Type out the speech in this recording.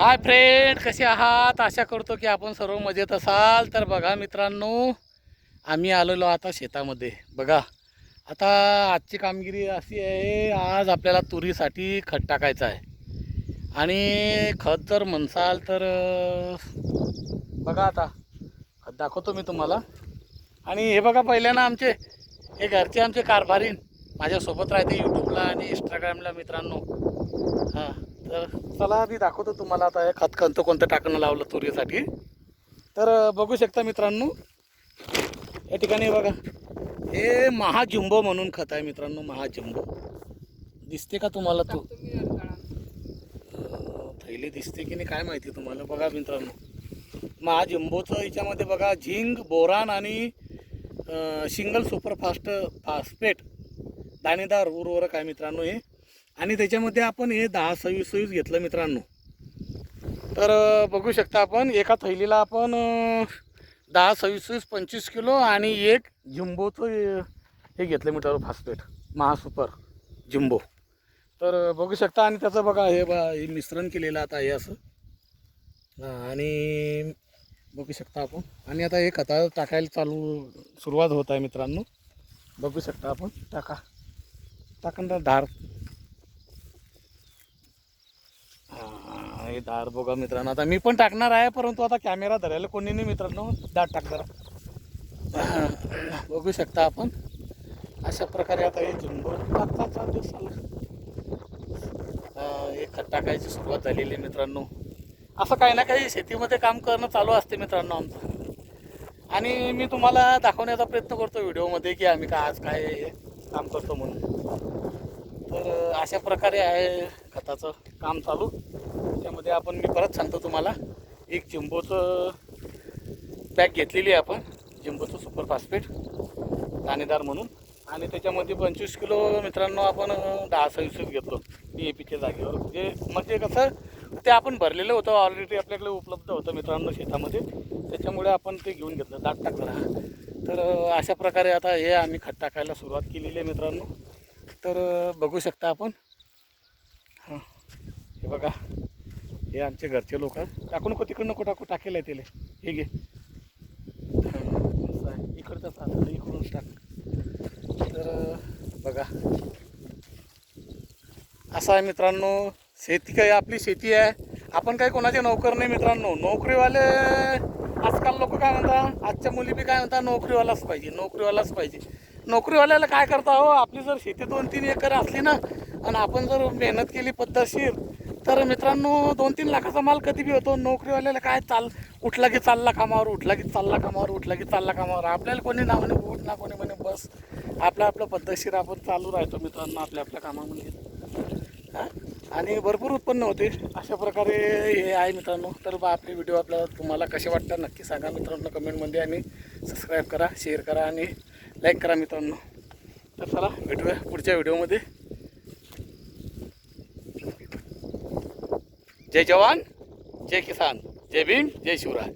Hi friend कसे आहात? आशा करतो की आपण सर्व मजेत असाल. तर बघा मित्रांनो आम्ही आलेलो आता शेतामध्ये. बघा आता आजची कामगिरी अशी आहे आज आपल्याला तुरीसाठी खत टाकायचं आहे. आणि खत जर म्हणसाल तर बघा आता खत दाखवतो मी तुम्हाला. आणि हे बघा पहिल्यानं आमचे हे घरचे आमचे कारभारीन. माझ्यासोबत राहते यूट्यूबला आणि इंस्टाग्रामला मित्रांनो. हां तर चला मी दाखवतो तुम्हाला आता हे खत कोणतं कोणतं टाकणं लावलं तुरीसाठी. तर बघू शकता मित्रांनो या ठिकाणी बघा. हे महाजिंबो म्हणून खत आहे मित्रांनो महाजिंबो. दिसते का तुम्हाला तू? थैली दिसते की नाही काय माहिती तुम्हाला? बघा मित्रांनो. महाजिंबोचं याच्यामध्ये बघा झिंक बोरान आणि सिंगल सुपरफास्ट फास्फेट दाणेदार उर्वरक आहे मित्रांनो हे. आणि त्याच्यामध्ये आपण हे दहा सव्वीस सव्वीस घेतलं मित्रांनो. तर बघू शकता आपण एका थैलीला आपण दहा सव्वीस सव्वीस पंचवीस किलो आणि एक जिंबोचं हे घेतलं मित्रांनो फास्फेट महासुपर जिंबो तर बघू शकता आणि त्याचं बघा हे बा हे मिश्रण केलेलं आता हे असं. आणि बघू शकता आपण. आणि आता हे खता टाकायला चालू सुरुवात होत आहे मित्रांनो. बघू शकता आपण टाका. टाकन धार. हे धार बघा मित्रांनो. आता मी पण टाकणार आहे परंतु आता कॅमेरा धरायला कोणी नाही मित्रांनो. दाट टाकणार बघू शकता आपण. अशा प्रकारे आता हे झुंबो टाकता चार दिवसाला हे खत टाकायची सुरुवात झालेली आहे मित्रांनो. असं काही ना काही शेतीमध्ये काम करणं चालू असते मित्रांनो आमचं. आणि मी तुम्हाला दाखवण्याचा प्रयत्न करतो व्हिडिओमध्ये की आम्ही का आज काय काम करतो म्हणून. तर अशा प्रकारे आहे खताचं काम चालू. त्यामध्ये आपण मी परत सांगतो तुम्हाला. एक जिंबोचं पॅक घेतलेली आहे आपण. जिंबोचं सुपर फास्फेट दाणेदार म्हणून. आणि त्याच्यामध्ये पंचवीस किलो मित्रांनो आपण दहा सव्वीस घेतलो डी ए पीच्या जागेवर. म्हणजे म्हणजे कसं ते आपण भरलेलं होतं. ऑलरेडी आपल्याकडे उपलब्ध होतं मित्रांनो शेतामध्ये. त्याच्यामुळे आपण ते घेऊन घेतलं. दाट टाकलं. तर अशा प्रकारे आता हे आम्ही खत टाकायला सुरुवात केलेली आहे मित्रांनो. तर बघू शकता आपण. हां. हे बघा. हे आमचे घरचे लोक टाकू नको तिकडं नको टाकू टाकेल आहे त्याला. हे घे. इकडचंच असं आहे. इकडचं इकडूनच टाक. तर बघा. असं आहे मित्रांनो. शेती काय आपली शेती आहे. आपण काही कोणाचे नोकर नाही मित्रांनो. नोकरीवाले आजकाल लोक काय म्हणतात आजच्या मुली बी काय म्हणतात नोकरीवालाच पाहिजे नोकरीवालाच पाहिजे. नोकरीवाल्याला काय करता हो आपली जर शेती दोन तीन एकर असली ना आणि आपण जर मेहनत केली पद्धतशीर तर मित्रांनो दोन तीन लाखाचा माल कधी बी होतो नोकरीवाल्याला काय चाल उठला की चालला कामावर उठला की चालला कामावर उठला की चालला कामावर. आपल्याला कोणी ना म्हणे उठ ना कोणी म्हणे बस. आपलं आपलं पद्धतशीर आपण चालू राहतो मित्रांनो आपल्या आपल्या कामामध्ये. हा? आणि भरपूर उत्पन्न होते. अशा प्रकारे हे आहे मित्रांनो. तर बा आपले व्हिडिओ आपल्याला तुम्हाला कसे वाटतात नक्की सांगा मित्रांनो. कमेंटमध्ये आणि सबस्क्राईब करा शेअर करा आणि लाईक करा मित्रांनो. तर चला भेटूया पुढच्या व्हिडिओमध्ये जय जवान जय किसान जय भीम जय शिवराय.